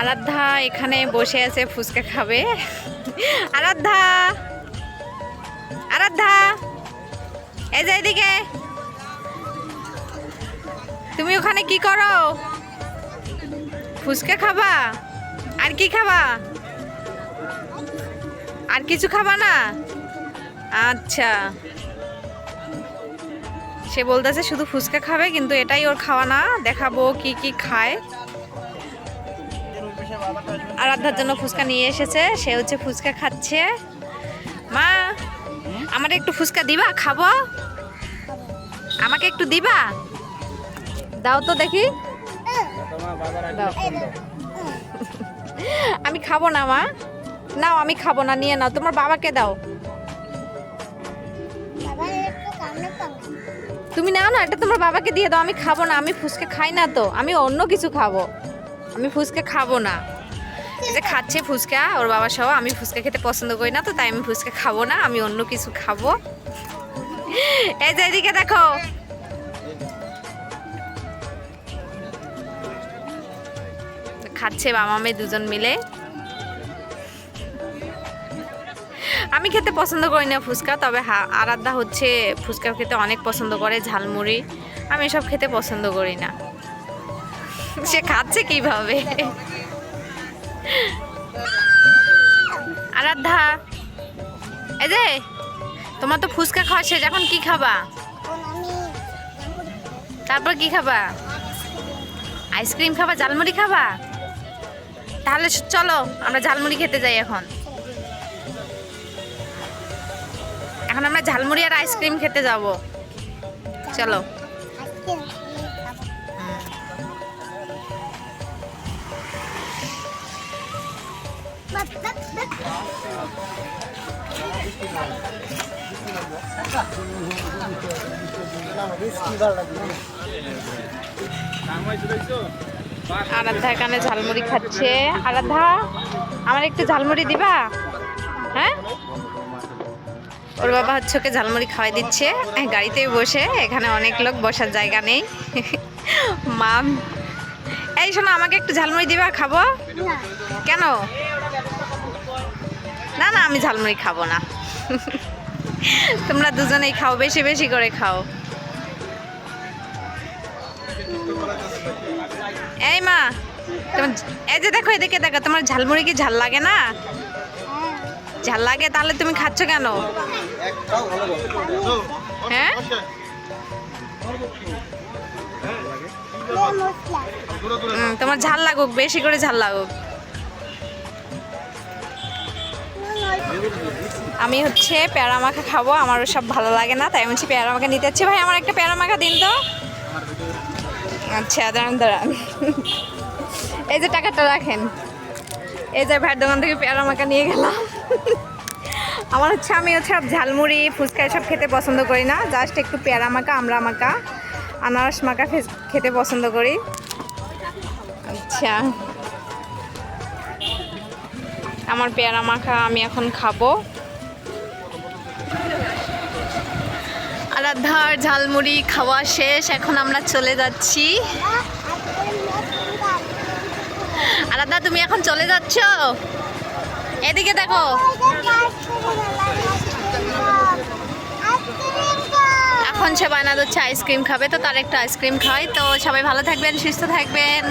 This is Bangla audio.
আরাধ্যা এখানে বসে আছে, ফুচকা খাবে। আরাধ্যা! আরাধ্যা! এই যে এদিকে। তুমি ওখানে কি করো? ফুচকা খাবা? আর কি খাবা? আর কিছু খাবা না? আচ্ছা। সে বলতেছে শুধু ফুচকা খাবে, কিন্তু এটাই ওর খাওয়া না। দেখাবো কি কি খায়। আরাধ্যার জন্য ফুচকা নিয়ে এসেছে। সে হচ্ছে ফুচকা খাচ্ছে। মা, আমার একটু ফুচকা দিবা? খাব? আমাকে একটু দিবা? দাও তো দেখি। আমি খাব না, মা। নাও, আমি খাব না, নিয়ে নাও। তোমার বাবাকে দাও। তুমি নাও না, এটা তোমার বাবাকে দিয়ে দাও। আমি খাব না, আমি ফুচকা খাই না তো। আমি অন্য কিছু খাব। আমি ফুচকা খাব না। যে খাচ্ছে ফুচকা, ওর বাবা সহ, আমি ফুচকা খেতে পছন্দ করি না, তো তাই আমি ফুচকা খাব না, আমি অন্য কিছু খাব। এই যে এদিকে দেখো। খাচ্ছে বাবা মেয়ে দুজন মিলে। আমি খেতে পছন্দ করি না ফুচকা, তবে আরাধ্যা হচ্ছে ফুচকা খেতে অনেক পছন্দ করে, ঝালমুড়ি। আমি এসব খেতে পছন্দ করি না। সে খাচ্ছে কীভাবে? আরাধ্যা, এই যে, তোমার তো ফুচকা খাওয়া শেষ, এখন কি খাবা? তারপর কি খাবা? আইসক্রিম খাবা, ঝালমুড়ি খাবা? তাহলে চলো, আমরা ঝালমুড়ি খেতে যাই এখন। এখন আমরা ঝালমুড়ি আর আইসক্রিম খেতে যাব। চলো। আরাধ্যা এখানে ঝালমুড়ি খাচ্ছে। আরাধ্যা আমার একটু ঝালমুড়ি দিবা? হ্যাঁ? ওর বাবা হচ্ছে ওকে ঝালমুড়ি খাওয়াই দিচ্ছে। গাড়িতে বসে এখানে অনেক লোক বসার জায়গা নেই। মাম এই শোনো আমাকে একটু ঝালমুড়ি দিবা খাব? কেন? না না আমি ঝালমুড়ি খাব না। তোমরা দুজনেই খাও বেশি বেশি করে খাও। এই মা তোমার এই যে দেখো এদিকে দেখো তোমার ঝালমুড়ি কি ঝাল লাগে না? ঝাল লাগে তাহলে তুমি খাচ্ছ কেন? হ্যাঁ? তোমার ঝাল লাগুক বেশি করে ঝাল লাগুক। আমি হচ্ছে পেয়ারা মাখা খাব, আমারও সব ভালো লাগে না, তাই আমি হচ্ছে পেয়ারা মাখা নিতে যাচ্ছি। ভাই, আমার একটা পেয়ারা মাখা দিন তো। আচ্ছা দাঁড়ান দাঁড়ান। এই যে টাকাটা রাখেন। এই যে ভাইয়ের দোকান থেকে পেয়ারা মাখা নিয়ে গেলাম। আমার হচ্ছে, আমি হচ্ছে ঝালমুড়ি, ফুচকা এসব খেতে পছন্দ করি না। জাস্ট একটু পেয়ারা মাখা, আমড়া মাখা, আনারস মাখা খেতে পছন্দ করি। আচ্ছা। আমার পেয়ারা মাখা আমি এখন খাব। আরাধার ঝালমুড়ি খাওয়া শেষ, এখন আমরা চলে যাচ্ছি। আরাধা, তুমি এখন চলে যাচ্ছ? এদিকে দেখো। এখন সে বায়না হচ্ছে আইসক্রিম খাবে, তো তার একটা আইসক্রিম খাই তো সবাই ভালো থাকবেন, সুস্থ থাকবেন।